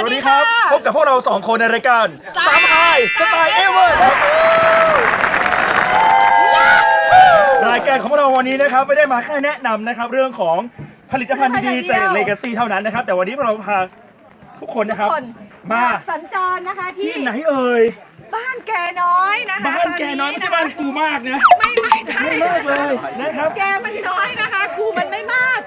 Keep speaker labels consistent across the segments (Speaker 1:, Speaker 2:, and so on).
Speaker 1: สวัสดีครับ พบกับพวกเราสองคนในรายการสามไฮสไตล์เอเวอร์ครับรายการของเราวันนี้นะครับไม่ได้มาแค่แนะนำนะครับ เรื่องของผลิตภัณฑ์ดีๆจากเลกาซี่เท่านั้นนะครับ แต่วันนี้พวกเราพาทุกคนนะครับ
Speaker 2: คน
Speaker 1: มา
Speaker 2: สัญจรนะคะที่
Speaker 1: ที่ไหนเอ่ย
Speaker 2: บ้านแกน้อยนะคะ
Speaker 1: บ้านแกน้อยไม่ใช่บ้านกูมากนะ
Speaker 2: ไม่ไม่ใช่
Speaker 1: ไม่มากเลยนะครับ
Speaker 2: แกมันน้อยนะคะ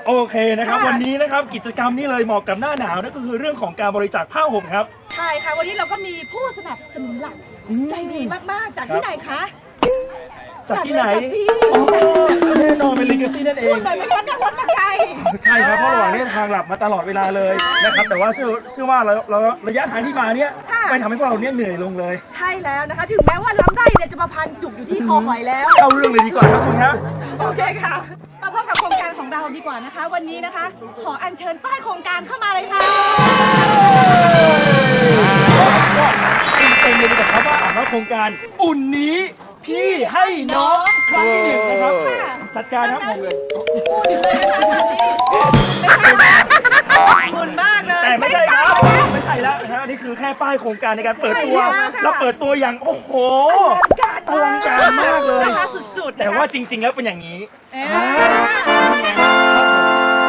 Speaker 1: โอเคนะครับ
Speaker 2: ค่ะ
Speaker 1: วันนี้นะครับกิจกรรมนี้เลยเหมาะกับหน้าหนาวนั่นก็คือเรื่องของการบริจาคผ้าห่มครับ
Speaker 2: ใช่ค่ะ วันนี้เราก็มีผู้สนับสนุนหลัก
Speaker 1: อืม
Speaker 2: ใจดีมากๆ จาก
Speaker 1: ครับ
Speaker 2: ที่ไหนคะ
Speaker 1: จากที่ไหน
Speaker 2: จาก Legacy
Speaker 1: อ๋อแน่นอนเป็นเลกาซี่นั่นเอ
Speaker 2: พู
Speaker 1: ง
Speaker 2: ดหน่อยไม่งั้นจะรถมาไกล
Speaker 1: ใช่ครับเพราะระหว่างนี้ทางหลับมาตลอดเวลาเลยนะครับแต่ว่าเชื่อเชื่อว่าเราเราระยะทางที่มาเนี่ย
Speaker 2: ค่ะ
Speaker 1: ไม่ทำให้พวกเราเนี่ยเหนื่อยลงเลย
Speaker 2: ใช่แล้วนะคะ ถึงแม้ว่าลำไส้เนี่ยจะมาพันจุกอยู่ที่คอหอยแล้ว
Speaker 1: เข้าเรื่องเลยดีกว่าครับคุณครับ
Speaker 2: โอเคค่ะ มาพบกับโครงการของ เราดีกว่านะคะ วันนี้นะคะ ขออัญเชิญป้ายโครงการเข้ามาเลยค่ะ
Speaker 1: ก็เต็มๆเลยดีกว่าครับว่าอ่านว่าโครงการอุ่นนี้พี่ให้น้องครั้งที่หนึ่งนะครับ
Speaker 2: ค่ะ
Speaker 1: จัดการครับผมเลย
Speaker 2: พูดถึงเลยนะคะคุณมากเลย
Speaker 1: แต่ไม่ใช่ครับไม่ใช่แล้วนะฮะอันนี่คือแค่ป้ายโครงการในการเปิดตัว
Speaker 2: ใช่แล้วค่ะ
Speaker 1: แล้วเปิดตัวอย่างโอ้โห
Speaker 2: อลังการ
Speaker 1: อลังการมากเลย
Speaker 2: นะคะสุดๆ
Speaker 1: แต่ว่าจริง ๆ แล้วเป็นอย่างนี้
Speaker 2: เอ๊ะ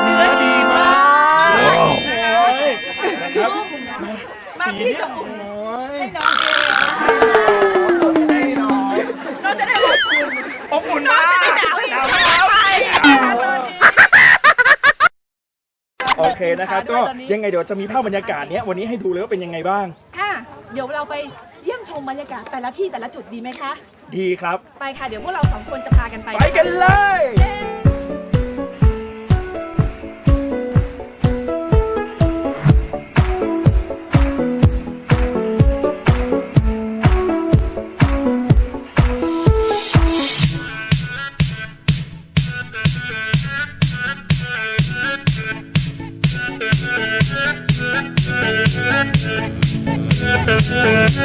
Speaker 1: เนื้อดีมากเลยนะครับ
Speaker 2: มาพี่จะอุ่น
Speaker 1: โอ้ย
Speaker 2: ให้น้องเองก็จะได้อบอุ่น
Speaker 1: อบอุ่น
Speaker 2: น้อ
Speaker 1: มางก
Speaker 2: จะได้หนาวอีก
Speaker 1: หนาว
Speaker 2: ใช่
Speaker 1: โอเคนะครับ ก็ยังไงเดี๋ยวจะมีภาพบรรยากาศเนี้ยวันนี้ให้ดูเลยว่าเป็นยังไงบ้าง
Speaker 2: ค่ะ เดี๋ยวเราไปเยี่ย มชมบรรยากาศแต่ละที่แต่ละจุดดีไหมคะ
Speaker 1: ดีครับ
Speaker 2: ไปค่ะ เดี๋ยวพวกเราสองคนจะพากันไป
Speaker 1: ไปกันเลย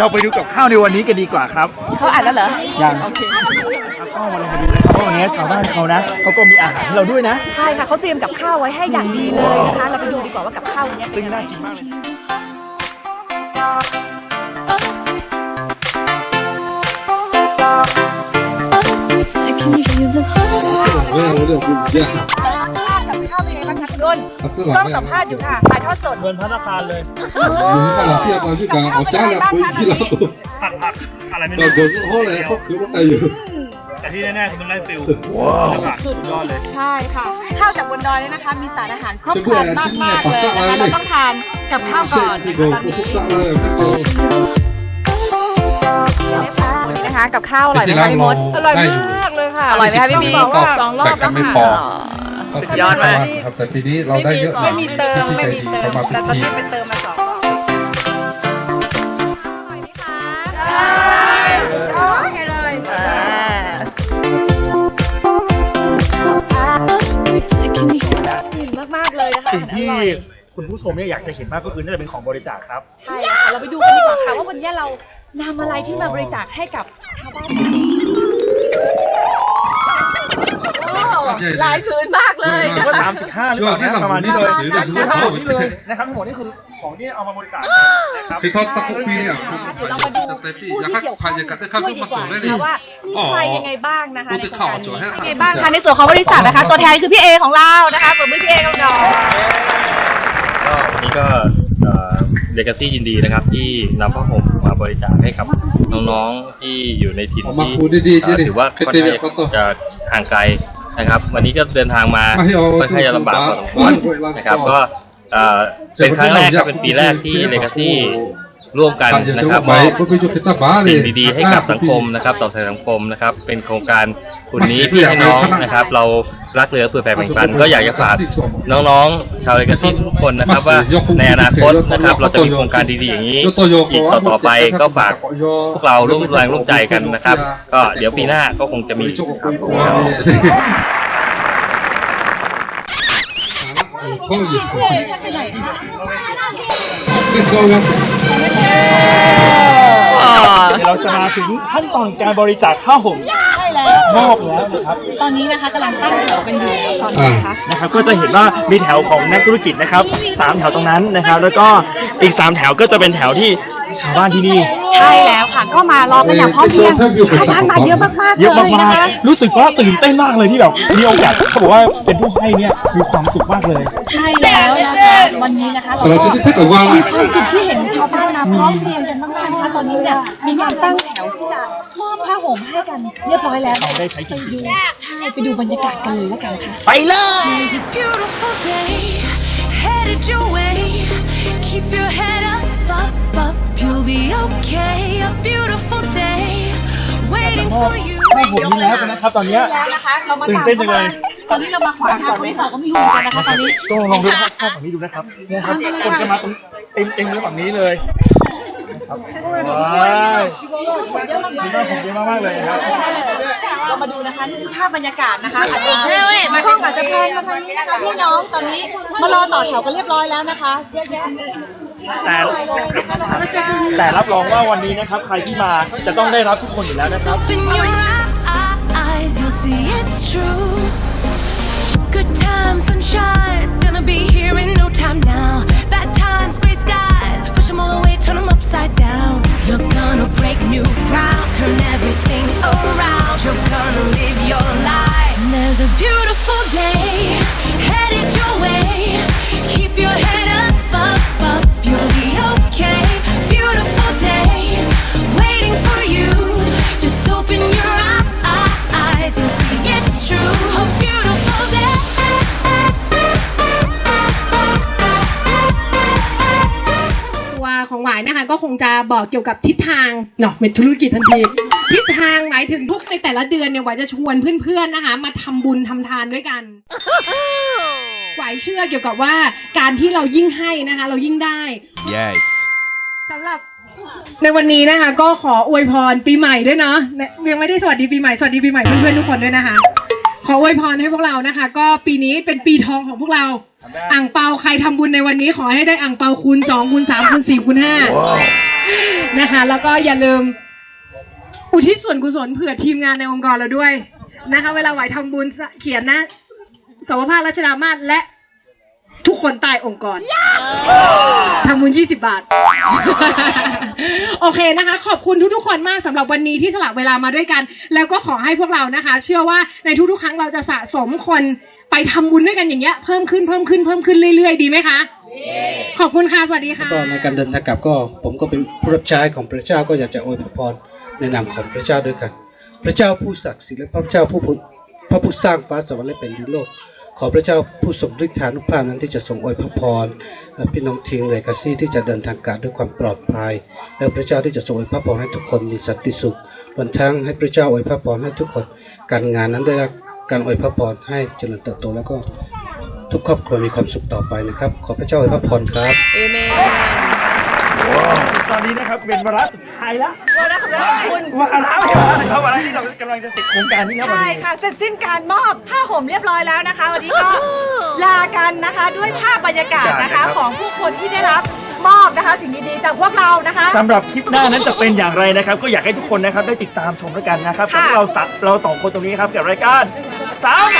Speaker 1: เราไปดูกับข้าวในวันนี้กันดีกว่าครับ
Speaker 2: เขาอ่านแล้วเหรอ
Speaker 1: ยังโอเคก็มาลองมาดูนะครับววันนี้ชาวบ้านเขานะเขาก็มีอาหารให้เราด้วยนะ
Speaker 2: ใช่ค่ะเขาเตรียมกับข้าวไว้ให้อย่างดีเลยนะคะ เราไปดูดีกว่าว่ากับข้าวเนี้ย
Speaker 1: ซึ่งน่ากินมากเลย
Speaker 2: โอ้โหเรื่องยา
Speaker 3: ก
Speaker 2: ต้องสัมภาษณ์อยู่ค่ะถ่ายทอดสด
Speaker 1: เงินธนาคารเลย
Speaker 3: เราเทียบเราที่กลางเอาจ้าเราคุยที่
Speaker 1: ผัดผักอะไรไม่
Speaker 3: รู้เราโดนโทษเล
Speaker 1: ย
Speaker 3: คือว่าอยู่
Speaker 1: แต่ที่แน่ๆคือมันไล่ฟิลว้าวสุดยอดเลย
Speaker 2: ใช่ค่ะ ข้าวจากบนดอยเนี่ยนะคะ มีสารอาหารครบครันมากมากเลยนะคะเราต้องทานกับข้าวก่อนนะคะตอนนี้นะคะ กับข้าวอร่อยไหมคะพี่มด
Speaker 3: อร่อยมาก
Speaker 2: เลยค่ะ อร่อยไหมคะพี่บี
Speaker 3: อบ
Speaker 2: สองรอบ
Speaker 3: แล้
Speaker 2: วค่ะ สุดยอดมาก
Speaker 3: ครับแต่ทีนี้เราได้เยอะหน่อย
Speaker 4: ไม่มีเติมไม่มีเติม
Speaker 3: ที่ใจดี
Speaker 4: แต่ตอนนี้
Speaker 3: เข้ามา
Speaker 4: ไปเติมมาสองรอบ
Speaker 5: Can you feel
Speaker 2: อิ่มมากๆเลยนะคะ
Speaker 1: สิ่งที่
Speaker 2: อร่อย
Speaker 1: คุณผู้ชมเนี่ยอยากจะเห็นมากก็คือน่าจะเป็นของบริจาคครับ
Speaker 2: ใช่ค่ะเราไปดูกันดีกว่าค่ะว่าวันนี้เรานำอะไรที่มาบริจาคให้กับชาวบ้าน โอ้หลายผืนมากเลย
Speaker 1: รู้สึกว่าสามสิบห้าหรือเปล่านะประมาณนี้เลย
Speaker 3: ถือแต่ถือ
Speaker 1: ทั้งหม
Speaker 3: เข้า
Speaker 1: ดนี้เลยนะครับทั้งหมดนี่คือของที่เอามาบริจาคนะครับ
Speaker 3: คือเขาตะคุกปีเนี่ย
Speaker 2: เดี๋ยวเรามาดูผู้ที่เกี่ยวข้องด้วยดีกว่านะคะว่ามีใครยังไงบ้างนะคะในโครงการนี้เป็นไงบ้างคะในส่วนของบริษัทนะคะ ตัวแทนคือพี่เอของเรานะคะปรบมือพี่เอของเรา
Speaker 6: ก็วันนี้ก็เดกาซี่ยินดีนะครับ ที่นำผ้าห่มมาบริจาคให้กับน้องๆที่อยู่ในถิ่น
Speaker 3: ออกมา
Speaker 6: ที่
Speaker 3: พูดดีๆ
Speaker 6: เอ่อ
Speaker 3: สิ
Speaker 6: ถือว่าค่อน
Speaker 3: ให้
Speaker 6: ข้าง
Speaker 3: เด็กๆก็ต้อง
Speaker 6: จะห่างไกล นะครับ วันนี้ก็เดินทางมา
Speaker 3: ไม่เอา
Speaker 6: ค่อนข้างจะลำบากพอสมควรนะครับ ก็เอ่อเป็นครั้งแรกครับเป็นปีแรกที่เดกาซี่ร่วมกันนะครับมอบ
Speaker 3: ก็คือจุดที่ตาบ้าเลย
Speaker 6: สิ่งดีๆให้กับสังคมนะครับตอบแทนสังคมนะครับ เป็นโครงการ ทุนนี้ที่ให้น้องนะครับ เรารักเรือเพื่อแผ่แบ่งปัน ก็อยากจะฝากน้องๆ ชาวเลกาซี่ทุกคนนะครับ ว่าในอนาคตนะครับ เราจะมีโครงการดีๆอย่างนี้อีกต่อๆไปก็ฝากพวกเราร่วมแรงร่วมใจกันนะครับ ก็เดี๋ยวปีหน้าก็คงจะมี
Speaker 1: เดี๋ยวเราจะมาถึงขั้นตอนการบริจาคผ้าห่ม
Speaker 4: แล้ว
Speaker 1: มอบแล้วนะครับ
Speaker 4: ตอนนี้นะคะกำลังตั้งแถวกันอยู่ตอนนี้นะคะ
Speaker 1: นะครับก็จะเห็นว่ามีแถวของนักธุรกิจนะครับสามแถวตรงนั้นนะครับ แล้วก็อีกสามแถวก็จะเป็นแถวที่ชาวบ้านที่นี่
Speaker 2: ใช่แล้วค่ะ ก็มารอกันอย่างพร้อมเพรียงชาวบ้านมาเยอะมากๆ
Speaker 1: เยอะ
Speaker 2: เลย
Speaker 1: มา
Speaker 2: นะ
Speaker 1: ก
Speaker 2: คะ
Speaker 1: ๆรู้สึกว่าตื่นเต้นมากเลยที่แบบมีโอกาสเขาบอกว่าเป็นผู้ให้เนี่ยมีความสุขมากเลย
Speaker 4: ใช่แล้วนะคะวันนี้นะคะเรา
Speaker 3: Kalau
Speaker 4: ก็
Speaker 3: sini tak kawan
Speaker 4: มีความสุขที่เห็นชาวบ้านนะพร้อมเพรียงกันมากๆนะคะตอนนี้เนี่ยมีการตั้งแถวที่จะ มอบผ้าห่มให้กันเรียบร้อยแล้ว
Speaker 1: เราได้ใช้จริง
Speaker 4: ใช่ไปดูบรรยากาศกันเลยแล้วกันค่ะ
Speaker 1: ไปเลย
Speaker 7: It's a beautiful day, headed your way. Keep your head up, up, up. You'll be okay. A beautiful day, waiting for you.
Speaker 1: ให้ผมนี้แล้วกันนะครับตอนเนี้ย
Speaker 2: แล้วนะคะ เรามา
Speaker 1: ตื่น
Speaker 2: ตาม
Speaker 1: เต้นจังเลย
Speaker 2: ตอนนี้เรามาขวางทางไม่ขอก็ไม่รู้เหมือนกันนะคะตอนนี้
Speaker 1: ก็ลองดูภาพภาพฝั่งนี้ดูนะครับเนี่ยครับคนจะมาตรงเต็มเต็มเลยฝั่งนี้เลย ครับว้ายดีมากผมดีมากๆเลยนะครับ
Speaker 2: เรามาดูนะคะนี่คือภาพบรรยากาศนะคะอาจจะกล้องอาจจะแพนมาทางนี้นะคะพี่น้องตอนนี้มารอต่อแถวกันเรียบร้อยแล้วนะคะเยอะแยะ
Speaker 1: แต่แต่รับรองว่าวันนี้นะครับ ใครที่มาจะต้องได้รับทุกคนอยู่แล้วนะครับ
Speaker 7: Open your eyes, you'll see it's true. Good times, sunshine, gonna be here in no time now. Bad
Speaker 8: คะก็คงจะบอกเกี่ยวกับทิศทางเนาะเป็นธุรกิจทันที ทิศทางหมายถึงทุกในแต่ละเดือนเนี่ยหวายจะชวนเพื่อนๆนะคะ มาทำบุญทำทานด้วยกันหวายเชื่อเกี่ยวกับว่าการที่เรายิ่งให้นะคะ เรายิ่งได้
Speaker 9: Yes.
Speaker 8: สำหรับในวันนี้นะคะ ก็ขออวยพรปีใหม่ด้วยเนาะยังไม่ได้สวัสดีปีใหม่สวัสดีปีใหม่เพื่อนๆทุกคนด้วยนะคะข ออวยพรให้พวกเรานะคะ ก็ปีนี้เป็นปีทองของพวกเรา อ่างเปาใครทำบุญในวันนี้ขอให้ได้อ่างเปาคูณ2คูณ3คูณ4คูณ5นะคะ แล้วก็อย่าลืม อุทิศส่วนกุศลเผื่อทีมงานในองค์กรเราด้วยนะคะ เวลาไหวทำบุญเขียนนะสวภาครัชดามาศและทุกคนใต้องค์กรทำบุญ 20 บาท โอเคนะคะ ขอบคุณทุกๆคนมากสำหรับวันนี้ที่สละเวลามาด้วยกัน แล้วก็ขอให้พวกเรานะคะ เชื่อว่าในทุกๆ ครั้งเราจะสะสมคนไปทำบุญด้วยกันอย่างเงี้ยเพิ่มขึ้นเพิ่มขึ้นเพิ่มขึ้นเรื่อยๆ ดีไหมคะขอบคุณค่ะ สวัสดีค่ะ
Speaker 10: ก็ในการเดินทางกลับก็ผมก็เป็นผู้รับใช้ของพระเจ้าก็อยากจะอวยพรในนามของพระเจ้าด้วยกัน พระเจ้าผู้ศักดิ์สิทธิ์และพระเจ้าผู้ผู้พระผู้สร้างฟ้าสวรรค์และแผ่นดินโลก ขอพระเจ้าผู้ทรงฤทธานุภาพนั้นที่จะทรงอวยพระพรเอ่อพี่น้องทีมเรกาซี่ที่จะเดินทางกลับด้วยความปลอดภัย และพระเจ้าที่จะทรงอวยพระพรให้ทุกคนมีสันติสุขรวมทั้งให้พระเจ้าอวยพระพรให้ทุกคน การงานนั้นได้รับการอวยพระพรให้เจริญเติบโตแล้วก็ทุกครอบครัวมีความสุขต่อไปนะครับ ขอพระเจ้าอวยพระพรครับ
Speaker 1: ตอนนี้นะครับเป็นวาระสุด ท้ายแล้ววาระของคุณวาระไม่วาระนะครับวาระที่เรากำลังจะเสร็จโครงการนี้ครับวัน
Speaker 2: ใช่
Speaker 1: นี้
Speaker 2: ค่ะเสร็จสิ้นการมอบผ้าห่มเรียบร้อยแล้วนะคะ วันนี้ก็ลากันนะคะด้วยภาพบรรยากาศนะคะของผู้คนที่ได้รับมอบนะคะสิ่งดีๆจากพวกเรานะคะ
Speaker 1: สำหรับคลิปหน้านั้นจะเป็นอย่างไรนะครับ ก็อยากให้ทุกคนนะครับได้ติดตามชมแล้วกันนะครับ
Speaker 2: ค่ะ
Speaker 1: กับเราสะเราสองคนตรงนี้ครับกับรายการสามพา